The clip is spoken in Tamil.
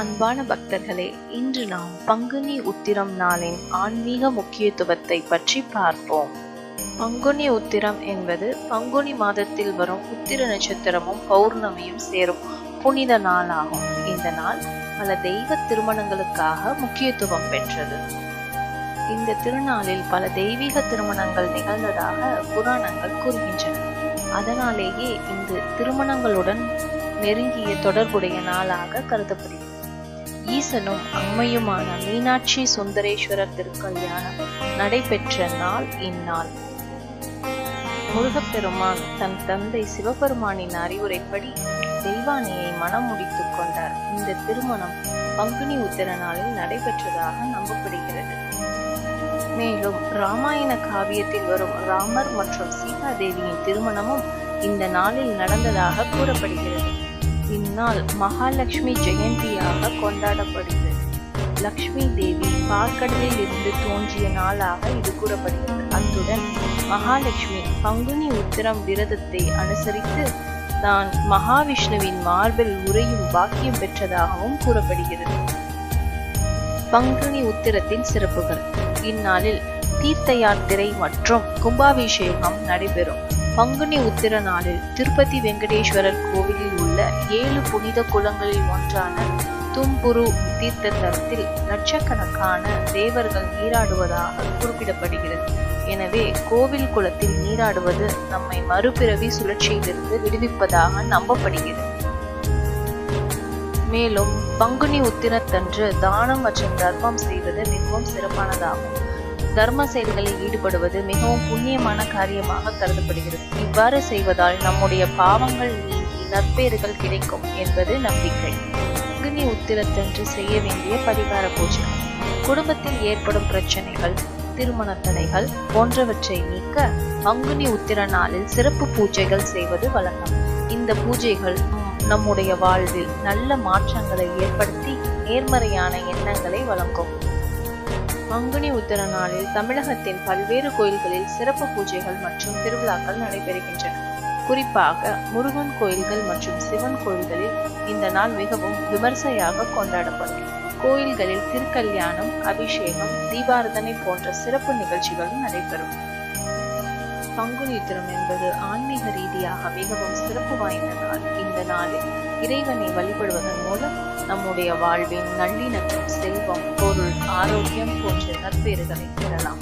அன்பான பக்தர்களே இன்று நாம் பங்குனி உத்திரம் நாளின் ஆன்மீக முக்கியத்துவத்தை பற்றி பார்ப்போம். பங்குனி உத்திரம் என்பது பங்குனி மாதத்தில் வரும் உத்திர நட்சத்திரமும் பௌர்ணமியும் சேரும் புனித நாளாகும். இந்த நாள் பல தெய்வ திருமணங்களுக்காக முக்கியத்துவம் பெற்றது. இந்த திருநாளில் பல தெய்வீக திருமணங்கள் நிகழ்ந்ததாக புராணங்கள் கூறுகின்றன. அதனாலேயே இந்த திருமணங்களுடன் நெருங்கிய தொடர்புடைய நாளாக கருதப்படுகிறது. ஈசனும் அம்மையுமான மீனாட்சி சுந்தரேஸ்வரர் திருக்கல்யாணம் நடைபெற்ற நாள் இந்நாள். முருகப்பெருமான் தன் தந்தை சிவபெருமானின் அறிவுரைப்படி தெய்வானையை மனம் முடித்துக் கொண்டார். இந்த திருமணம் பங்குனி உத்திர நாளில் நடைபெற்றதாக நம்பப்படுகிறது. மேலும் ராமாயண காவியத்தில் வரும் ராமர் மற்றும் சீதா தேவியின் திருமணமும் இந்த நாளில் நடந்ததாக கூறப்படுகிறது. இந்நாள் மகாலட்சுமி ஜெயந்தியாக கொண்டாடப்படுகிறது. லக்ஷ்மி தேவி பார்க்கடலில் இருந்து தோன்றிய நாளாக இது கூறப்படுகிறது. அத்துடன் மகாலட்சுமி பங்குனி உத்திரம் விரதத்தை அனுசரித்து தான் மகாவிஷ்ணுவின் மார்பில் உரையும் பாக்கியம் பெற்றதாகவும் கூறப்படுகிறது. பங்குனி உத்திரத்தின் சிறப்புகள். இந்நாளில் தீர்த்த யாத்திரை மற்றும் கும்பாபிஷேகம் நடைபெறும். பங்குனி உத்திர நாளில் திருப்பதி வெங்கடேஸ்வரர் கோவிலில் உள்ள ஏழு புனித குளங்களில் ஒன்றான தும்புரு தீர்த்த தலத்தில் லட்சக்கணக்கான தேவர்கள் நீராடுவதாக குறிப்பிடப்படுகிறது. எனவே கோவில் குளத்தில் நீராடுவது நம்மை மறுபிறவி சுழற்சியிலிருந்து விடுவிப்பதாக நம்பப்படுகிறது. மேலும் பங்குனி உத்திரத்தன்று தானம் மற்றும் தர்மம் செய்வது மிகவும் சிறப்பானதாகும். தர்ம செயல்களில் ஈடுபடுவது மிகவும் புண்ணியமான காரியமாக கருதப்படுகிறது. இவ்வாறு செய்வதால் நம்முடைய பாவங்கள் நீங்கி நற்பேறுகள் கிடைக்கும் என்பது நம்பிக்கை. அக்னி உத்திரத்தன்று செய்ய வேண்டிய பரிகார பூஜை குடும்பத்தில் ஏற்படும் பிரச்சனைகள் திருமண தடைகள் போன்றவற்றை நீக்க பங்குனி உத்திர நாளில் சிறப்பு பூஜைகள் செய்வது வழக்கம். இந்த பூஜைகள் நம்முடைய வாழ்வில் நல்ல மாற்றங்களை ஏற்படுத்தி நேர்மறையான எண்ணங்களை வழங்கும். பங்குனி உத்திர நாளில் தமிழகத்தின் பல்வேறு கோயில்களில் சிறப்பு பூஜைகள் மற்றும் திருவிழாக்கள் நடைபெறுகின்றன. குறிப்பாக முருகன் கோயில்கள் மற்றும் சிவன் கோயில்களில் இந்த நாள் மிகவும் விமர்சையாக கொண்டாடப்படும். கோயில்களில் திருக்கல்யாணம் அபிஷேகம் தீபாரதனை போன்ற சிறப்பு நிகழ்ச்சிகளும் நடைபெறும். பங்குனி உத்திரம் என்பது ஆன்மீக ரீதியாக மிகவும் சிறப்பு வாய்ந்த நாள். இந்த நாளில் இறைவனை வழிபடுவதன் மூலம் நம்முடைய வாழ்வின் நல்லிணக்கம் செல்வம் ఆరోగ్యం పొందేలా పేరుగనిచ్చేరలా